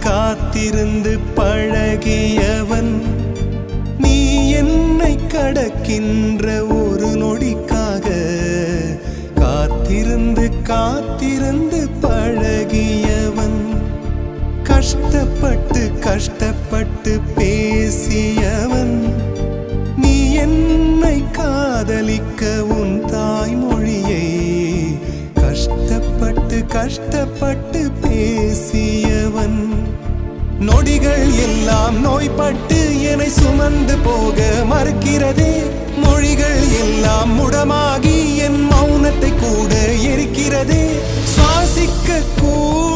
காத்திருந்து பழகியவன். நீ என்னை கடக்கின்ற ஒரு நொடிக்காக காத்திருந்து காத்திருந்து பழகியவன். கஷ்டப்பட்டு கஷ்டப்பட்டு பேசியவன். நீ என்னை காதலிக்க உன் தாய்மொழியை. கஷ்டப்பட்டு கஷ்டப்பட்டு பேசி நொடிகள் எல்லாம் நோய்பட்டு என்னை சுமந்து போக மறுக்கிறதே. மொழிகள் எல்லாம் முடமாகி என் மௌனத்தை கூட எரிக்கிறதே. சுவாசிக்க கூட